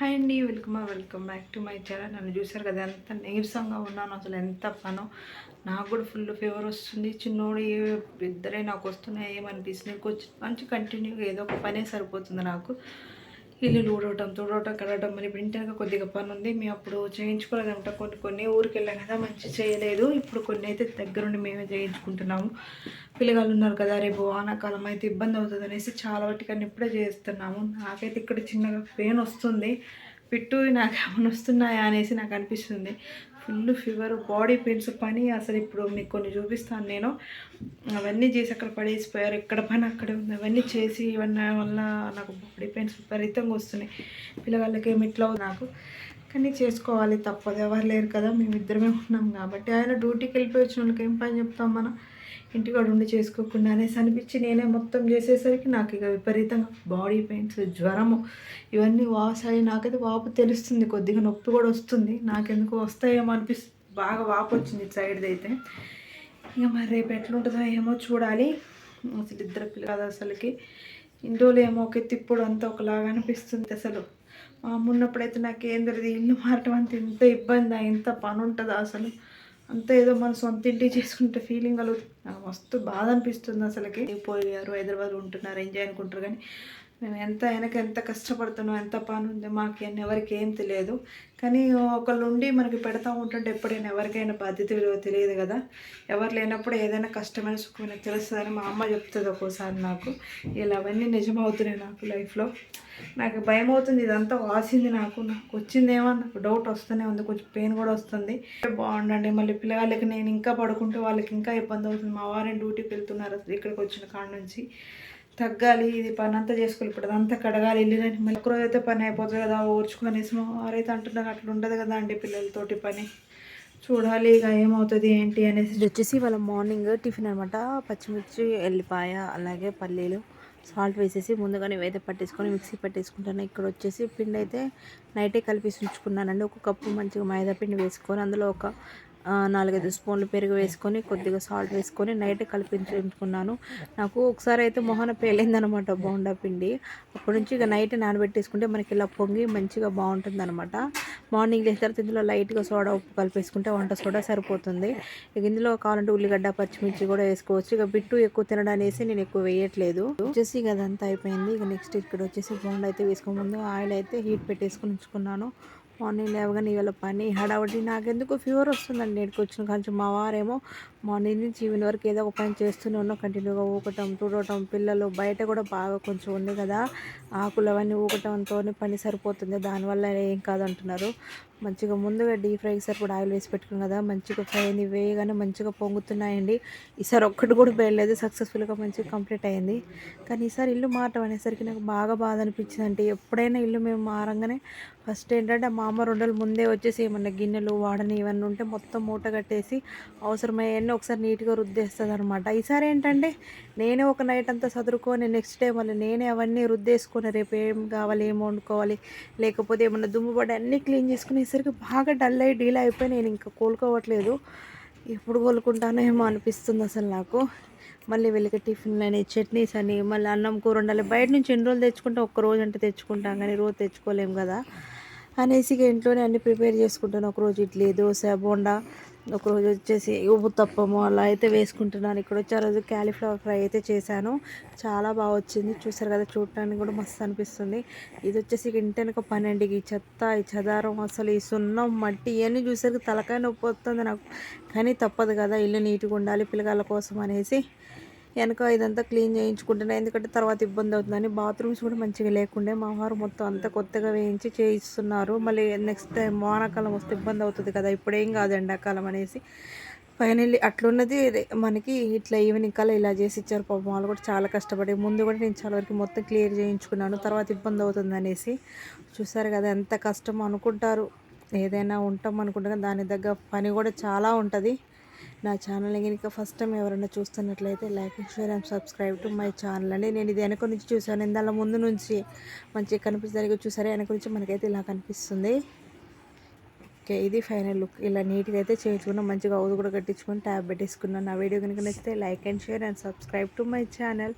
Hi అండి welcome welcome back to my channel నన్ను చూశారు కదా ఎంత నీరసంగా ఉన్నాను అసలు ఎంత పనో నాకు కూడా ఫుల్ ఫీవర్ వస్తుంది. చిన్నోడు ఏ- ఇద్దరే నాకు వస్తున్నాయి ఏమనిపిస్తుంది. కొంచెం మంచి కంటిన్యూగా ఏదో ఒక పనే సరిపోతుంది నాకు. పిల్లలు ఊడవటం తుడవటం కడవటం మరి ఇప్పుడు కొద్దిగా పని ఉంది మేము అప్పుడు చేయించుకోలేదంట కొన్ని కొన్ని. ఊరికి వెళ్ళాం కదా మంచి చేయలేదు. ఇప్పుడు కొన్ని అయితే దగ్గరుండి మేమే చేయించుకుంటున్నాము. పిల్లగాళ్ళు ఉన్నారు కదా రేపు వానాకాలం అయితే ఇబ్బంది అవుతుంది అనేసి చాలా వాటికన్నా ఇప్పుడే చేస్తున్నాము. నాకైతే ఇక్కడ చిన్నగా పెయిన్ వస్తుంది. పిట్టు నాకు ఏమైనా వస్తున్నాయా అనేసి నాకు అనిపిస్తుంది. ఫుల్ ఫీవర్ బాడీ పెయిన్స్ పని అసలు ఇప్పుడు మీకు కొన్ని చూపిస్తాను నేను. అవన్నీ చేసి అక్కడ పడేసిపోయారు ఎక్కడ పని అక్కడే ఉంది. అవన్నీ చేసి ఇవన్నీ వల్ల నాకు బాడీ పెయిన్స్ విపరీతంగా వస్తున్నాయి. పిల్లగాళ్ళకి ఏమి ఇట్లా నాకు. కానీ చేసుకోవాలి తప్పదు ఎవరు లేరు కదా మేము ఇద్దరమే ఉన్నాం కాబట్టి. ఆయన డ్యూటీకి వెళ్ళిపోయి వచ్చిన వాళ్ళకి ఏం పని చెప్తాం మనం? ఇంటికాడ ఉండి చేసుకోకుండా అనేసి అనిపించి నేనే మొత్తం చేసేసరికి నాకు ఇక విపరీతంగా బాడీ పెయిన్స్ జ్వరము ఇవన్నీ వాసాయి. నాకైతే వాపు తెలుస్తుంది కొద్దిగా నొప్పి కూడా వస్తుంది. నాకెందుకు వస్తాయేమో అనిపిస్తుంది బాగా వాపు వచ్చింది సైడ్ సైడ్ది అయితే. ఇక మరి రేపు ఎట్లుంటుందో ఏమో చూడాలి. అసలు ఇద్దరు పిల్లలు కదా అసలుకి. ఇంట్లో ఏమో ఒక తిప్పుడు అంతా ఒకలాగా అనిపిస్తుంది అసలు. మా అమ్మ ఉన్నప్పుడైతే నాకు ఏం తెలియదు ఇల్లు మారటం అంత ఇంత ఇబ్బంది ఇంత పని ఉంటుందా అసలు? అంత ఏదో మన సొంత ఇంటికి చేసుకుంటే ఫీలింగ్ కలుగుతుంది నాకు మస్తు బాధ అనిపిస్తుంది అసలుకి. పోయారు హైదరాబాద్ ఉంటున్నారు ఎంజాయ్ అనుకుంటారు కానీ మేము ఎంత వెనక ఎంత కష్టపడుతున్నాం ఎంత పని ఉంది మాకు ఎవరికి ఏం తెలియదు. కానీ ఒకళ్ళు ఉండి మనకి పెడతా ఉంటుంటే ఎప్పుడైనా ఎవరికైనా బాధ్యత విలువ తెలియదు కదా. ఎవరు లేనప్పుడు ఏదైనా కష్టమైన సుఖమైన తెలుస్తుందని మా అమ్మ చెప్తుంది ఒక్కోసారి నాకు. ఇలా అవన్నీ నిజమవుతున్నాయి నాకు లైఫ్లో. నాకు భయం అవుతుంది ఇదంతా వాసింది నాకు. నాకు వచ్చిందేమో నాకు డౌట్ వస్తూనే ఉంది. కొంచెం పెయిన్ కూడా వస్తుంది. బాగుండండి. మళ్ళీ పిల్లగాళ్ళకి నేను ఇంకా పడుకుంటే వాళ్ళకి ఇంకా ఇబ్బంది అవుతుంది. మా వారిని డ్యూటీకి వెళ్తున్నారు? అసలు ఇక్కడికి వచ్చిన కాడ నుంచి. తగ్గాలి ఇది పని అంతా చేసుకోవాలి. ఇప్పుడు అదంతా కడగాలి వెళ్ళినని మళ్ళీ ఒకరోజు అయితే పని అయిపోతుంది కదా ఓర్చుకొనేసి ఆరైతే వారైతే అంటున్నారు అట్లా ఉండదు కదా అండి పిల్లలతోటి పని. చూడాలి ఇక ఏమవుతుంది ఏంటి అనేసి. ఇది వచ్చేసి వాళ్ళ మార్నింగ్ టిఫిన్ అనమాట పచ్చిమిర్చి ఎల్లిపాయ అలాగే పల్లీలు సాల్ట్ వేసేసి ముందుగానే ఇవైతే పట్టేసుకొని మిక్సీ పట్టేసుకుంటాను. ఇక్కడ వచ్చేసి పిండి అయితే నైటే కలిపి ఉంచుకున్నానండి. ఒక కప్పు మంచిగా మైదా పిండి వేసుకొని అందులో ఒక నాలుగైదు స్పూన్లు పెరుగు వేసుకొని కొద్దిగా సాల్ట్ వేసుకొని నైట్ కలిపించుకున్నాను నాకు ఒకసారి అయితే మొహన పేలిందనమాట బోండా పిండి. అప్పటి నుంచి ఇక నైట్ నానబెట్టేసుకుంటే మనకి ఇలా పొంగి మంచిగా బాగుంటుంది అనమాట మార్నింగ్ లేచిన తర్వాత ఇందులో లైట్గా సోడా ఉప్పు కలిపేసుకుంటే వంట సోడా సరిపోతుంది. ఇక ఇందులో కావాలంటే ఉల్లిగడ్డ పచ్చిమిర్చి కూడా వేసుకోవచ్చు. ఇక బిట్టు ఎక్కువ తినడానేసి నేను ఎక్కువ వేయట్లేదు. వచ్చేసి ఇక అదంతా అయిపోయింది. ఇక నెక్స్ట్ ఇక్కడ వచ్చేసి బోండా అయితే వేసుకో ముందు ఆయిల్ అయితే హీట్ పెట్టేసుకుని ఉంచుకున్నాను. మార్నింగ్ లేవగానే ఇవాళ పని హడావుడి. నాకెందుకు ఫీవర్ వస్తుందండి. నేటికి వచ్చిన కొంచెం మా వారేమో మార్నింగ్ నుంచి ఈవినింగ్ వరకు ఏదో ఒక పని చేస్తూనే ఉన్నాం. కంటిన్యూగా ఊకటం తుడవటం పిల్లలు బయట కూడా బాగా కొంచెం ఉంది కదా. ఆకులు అవన్నీ ఊకటంతో పని సరిపోతుంది. దానివల్ల ఏం కాదంటున్నారు. మంచిగా ముందుగా డీప్ ఫ్రైకి కూడా ఆయిల్ వేసి పెట్టుకున్నాం కదా మంచిగా ఫ్రై అయింది వేయగానే మంచిగా పొంగుతున్నాయండి. ఈసారి ఒక్కటి కూడా వేయలేదు సక్సెస్ఫుల్గా మంచిగా కంప్లీట్ అయింది. కానీ ఈసారి ఇల్లు మారటం అనేసరికి నాకు బాగా బాధ అనిపించింది అంటే ఎప్పుడైనా ఇల్లు మేము మారంగానే ఫస్ట్ ఏంటంటే మా అమ్మ రెండు రోజులు ముందే వచ్చేసి ఏమన్నా గిన్నెలు వాడని ఇవన్నీ ఉంటే మొత్తం మూట కట్టేసి అవసరమయ్యన్నీ ఒకసారి నీట్గా రుద్దేస్తుంది అనమాట ఈసారి ఏంటంటే నేనే ఒక నైట్ అంతా చదువుకొని నెక్స్ట్ డే మళ్ళీ నేనే అవన్నీ రుద్దేసుకొని రేపు ఏం కావాలి ఏం వండుకోవాలి లేకపోతే ఏమన్నా దుమ్ము పడి అన్నీ క్లీన్ చేసుకునేసరికి బాగా డల్ అయ్యి డీల్ అయిపోయి నేను ఇంకా కోలుకోవట్లేదు. ఎప్పుడు కోలుకుంటానో ఏమో అనిపిస్తుంది అసలు నాకు. మళ్ళీ వెళ్ళి టిఫిన్లు అని చట్నీస్ అని మళ్ళీ అన్నం కూర ఉండాలి బయట నుంచి ఎన్ని రోజులు తెచ్చుకుంటే ఒక్క రోజు అంటే తెచ్చుకుంటాం కానీ రోజు తెచ్చుకోలేము కదా. అనేసి ఇంట్లోనే అన్ని ప్రిపేర్ చేసుకుంటాను. ఒకరోజు ఇడ్లీ దోశ బోండా ఒకరోజు వచ్చేసి ఉప్పు తప్పము అలా అయితే వేసుకుంటున్నాను. ఇక్కడ వచ్చి ఆ రోజు క్యాలీఫ్లవర్ ఫ్రై అయితే చేశాను. చాలా బాగా వచ్చింది. చూసారు కదా చూడటానికి కూడా మస్తు అనిపిస్తుంది. ఇది వచ్చేసి ఇంటి వెనక పన్నెండు ఈ చెత్త ఈ చెదారం అసలు ఈ సున్నం మట్టి ఇవన్నీ చూసరికి తలకాయ నొప్పి వస్తుంది నాకు. కానీ తప్పదు కదా ఇల్లు నీట్గా ఉండాలి పిల్లగాళ్ళ కోసం అనేసి. వెనక ఇదంతా క్లీన్ చేయించుకుంటున్నాను ఎందుకంటే తర్వాత ఇబ్బంది అవుతుందని బాత్రూమ్స్ కూడా మంచిగా లేకుండే. మా వారు మొత్తం అంతా కొత్తగా వేయించి చేయిస్తున్నారు. మళ్ళీ నెక్స్ట్ టైం వానాకాలం వస్తే ఇబ్బంది అవుతుంది కదా. ఇప్పుడేం కాదు ఎండాకాలం అనేసి. ఫైనల్లీ అట్లున్నది మనకి ఇట్లా ఈవినింగ్ కల్లా ఇలా చేసి ఇచ్చారు. పాపం వాళ్ళు కూడా చాలా కష్టపడి ముందు కూడా నేను చాలా వరకు మొత్తం క్లియర్ చేయించుకున్నాను. తర్వాత ఇబ్బంది అవుతుంది అనేసి. చూసారు కదా ఎంత కష్టం అనుకుంటారు. ఏదైనా ఉంటాం అనుకుంటే దాని దగ్గర పని కూడా చాలా ఉంటుంది. నా ఛానల్ కనుక ఫస్ట్ టైం ఎవరైనా చూస్తున్నట్లయితే like share and subscribe to my channel అండి. నేను ఇది వెనక నుంచి చూసాను ఇందాల ముందు నుంచి మంచిగా కనిపిస్తుంది చూసారా వెనక నుంచి మనకైతే ఇలా కనిపిస్తుంది. ఓకే ఇది ఫైనల్ లుక్. ఇలా నీట్గా అయితే చేయించుకున్నాను మంచిగా హౌస్ కూడా కట్టించుకొని ట్యాబ్ పెట్టేసుకున్నాను. నా వీడియో కనుక నచ్చితే like and share and subscribe to my channel.